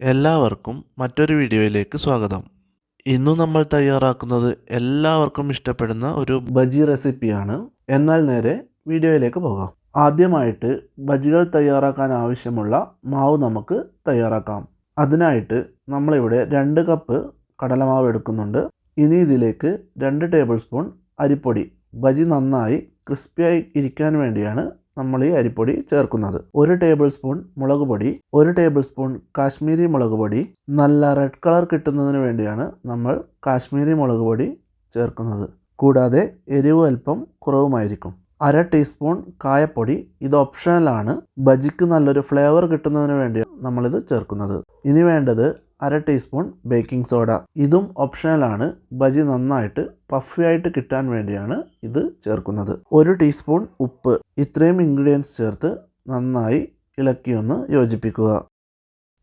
എല്ലാവർക്കും മറ്റൊരു വീഡിയോയിലേക്ക് സ്വാഗതം. ഇന്ന് നമ്മൾ തയ്യാറാക്കുന്നത് എല്ലാവർക്കും ഇഷ്ടപ്പെടുന്ന ഒരു ബജി റെസിപ്പിയാണ്. എന്നാൽ നേരെ വീഡിയോയിലേക്ക് പോകാം. ആദ്യമായിട്ട് ബജികൾ തയ്യാറാക്കാൻ ആവശ്യമുള്ള മാവ് നമുക്ക് തയ്യാറാക്കാം. അതിനായിട്ട് നമ്മളിവിടെ രണ്ട് കപ്പ് കടലമാവ് എടുക്കുന്നുണ്ട്. ഇനി ഇതിലേക്ക് രണ്ട് ടേബിൾ സ്പൂൺ അരിപ്പൊടി. ബജി നന്നായി ക്രിസ്പിയായി ഇരിക്കാൻ വേണ്ടിയാണ് നമ്മൾ ഈ അരിപ്പൊടി ചേർക്കുന്നത്. ഒരു ടേബിൾ സ്പൂൺ മുളക് പൊടി ഒരു ടേബിൾ സ്പൂൺ കാശ്മീരി മുളക് പൊടി. നല്ല റെഡ് കളർ കിട്ടുന്നതിന് വേണ്ടിയാണ് നമ്മൾ കാശ്മീരി മുളക് പൊടി ചേർക്കുന്നത്. കൂടാതെ എരിവ് അല്പം കുറവുമായിരിക്കും. അര ടീസ്പൂൺ കായപ്പൊടി. ഇത് ഓപ്ഷണലാണ് ബജിക്ക് നല്ലൊരു ഫ്ലേവർ കിട്ടുന്നതിന് വേണ്ടിയാണ് നമ്മളിത് ചേർക്കുന്നത്. ഇനി വേണ്ടത് അര ടീസ്പൂൺ ബേക്കിംഗ് സോഡ ഇതും ഓപ്ഷണലാണ് ബജി നന്നായിട്ട് പഫി ആയിട്ട് കിട്ടാൻ വേണ്ടിയാണ് ഇത് ചേർക്കുന്നത്. ഒരു ടീസ്പൂൺ ഉപ്പ് ഇത്രയും ഇൻഗ്രീഡിയൻസ് ചേർത്ത് നന്നായി ഇളക്കിയൊന്ന് യോജിപ്പിക്കുക.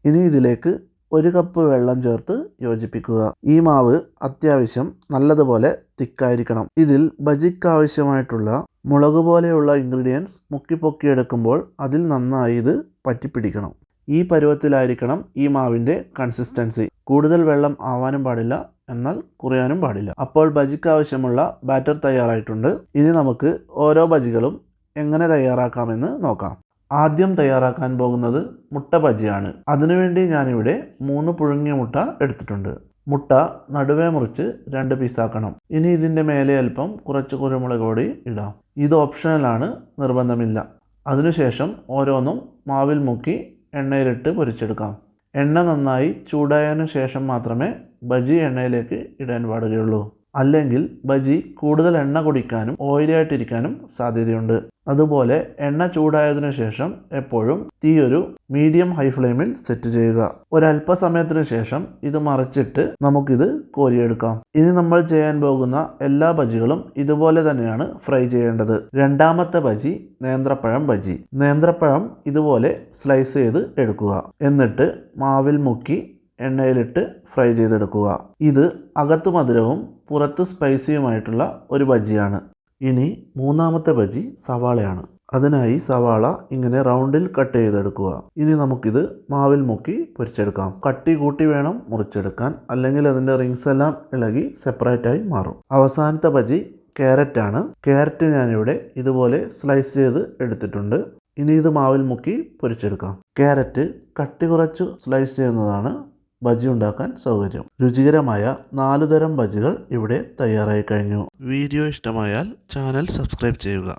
ഇനി ഇതിലേക്ക് ഒരു കപ്പ് വെള്ളം ചേർത്ത് യോജിപ്പിക്കുക. ഈ മാവ് അത്യാവശ്യം നല്ലതുപോലെ തിക്കായിരിക്കണം. ഇതിൽ ബജിക്ക് ആവശ്യമായിട്ടുള്ള മുളക് പോലെയുള്ള ഇൻഗ്രീഡിയൻസ് മുക്കിപ്പൊക്കിയെടുക്കുമ്പോൾ അതിൽ നന്നായി ഇത് പറ്റിപ്പിടിക്കണം. ഈ പരുവത്തിലായിരിക്കണം ഈ മാവിന്റെ കൺസിസ്റ്റൻസി കൂടുതൽ വെള്ളം ആവാനും പാടില്ല എന്നാൽ കുറയാനും പാടില്ല. അപ്പോൾ ബജിക്ക് ആവശ്യമുള്ള ബാറ്റർ തയ്യാറായിട്ടുണ്ട്. ഇനി നമുക്ക് ഓരോ ബജികളും എങ്ങനെ തയ്യാറാക്കാമെന്ന് നോക്കാം. ആദ്യം തയ്യാറാക്കാൻ പോകുന്നത് മുട്ട ബജിയാണ്. അതിനുവേണ്ടി ഞാനിവിടെ മൂന്ന് പുഴുങ്ങിയ മുട്ട എടുത്തിട്ടുണ്ട്. മുട്ട നടുവേ മുറിച്ച് രണ്ട് പീസാക്കണം ഇനി ഇതിന്റെ മേലെ അല്പം കുറച്ച് കുരുമുളക് പൊടി ഇടാം. ഇത് ഓപ്ഷണലാണ് നിർബന്ധമില്ല. അതിനുശേഷം ഓരോന്നും മാവിൽ മുക്കി എണ്ണയിലിട്ട് പൊരിച്ചെടുക്കാം. എണ്ണ നന്നായി ചൂടായതിനു ശേഷം മാത്രമേ ബജി എണ്ണയിലേക്ക് ഇടാൻ പാടുകയുള്ളൂ. അല്ലെങ്കിൽ ബജി കൂടുതൽ എണ്ണ കുടിക്കാനും ഓയിലായിട്ടിരിക്കാനും സാധ്യതയുണ്ട്. അതുപോലെ എണ്ണ ചൂടായതിനു ശേഷം എപ്പോഴും തീ ഒരു മീഡിയം ഹൈ ഫ്ലെയിമിൽ സെറ്റ് ചെയ്യുക. ഒരല്പസമയത്തിന് ശേഷം ഇത് മറിച്ചിട്ട് നമുക്കിത് കോരിയെടുക്കാം. ഇനി നമ്മൾ ചെയ്യാൻ പോകുന്ന എല്ലാ ബജികളും ഇതുപോലെ തന്നെയാണ് ഫ്രൈ ചെയ്യേണ്ടത്. രണ്ടാമത്തെ ബജി നേന്ത്രപ്പഴം ബജി. നേന്ത്രപ്പഴം ഇതുപോലെ സ്ലൈസ് ചെയ്ത് എടുക്കുക. എന്നിട്ട് മാവിൽ മുക്കി എണ്ണയിലിട്ട് ഫ്രൈ ചെയ്തെടുക്കുക. ഇത് അകത്ത് മധുരവും പുറത്ത് സ്പൈസിയുമായിട്ടുള്ള ഒരു ബജിയാണ്. ഇനി മൂന്നാമത്തെ ബജി സവാളയാണ്. അതിനായി സവാള ഇങ്ങനെ റൗണ്ടിൽ കട്ട് ചെയ്തെടുക്കുക. ഇനി നമുക്കിത് മാവിൽ മുക്കി പൊരിച്ചെടുക്കാം. കട്ടി കൂട്ടി വേണം മുറിച്ചെടുക്കാൻ. അല്ലെങ്കിൽ അതിന്റെ റിങ്സ് എല്ലാം ഇളകി സെപ്പറേറ്റായി മാറും. അവസാനത്തെ ബജി ക്യാരറ്റ് ആണ് ക്യാരറ്റ് ഞാനിവിടെ ഇതുപോലെ സ്ലൈസ് ചെയ്ത് എടുത്തിട്ടുണ്ട്. ഇനി ഇത് മാവിൽ മുക്കി പൊരിച്ചെടുക്കാം. ക്യാരറ്റ് കട്ടി കുറച്ച് സ്ലൈസ് ചെയ്യുന്നതാണ് ബജി ഉണ്ടാക്കാൻ സൗകര്യം. രുചികരമായ നാലുതരം ബജികൾ ഇവിടെ തയ്യാറായി കഴിഞ്ഞു. വീഡിയോ ഇഷ്ടമായാൽ ചാനൽ സബ്സ്ക്രൈബ് ചെയ്യുക.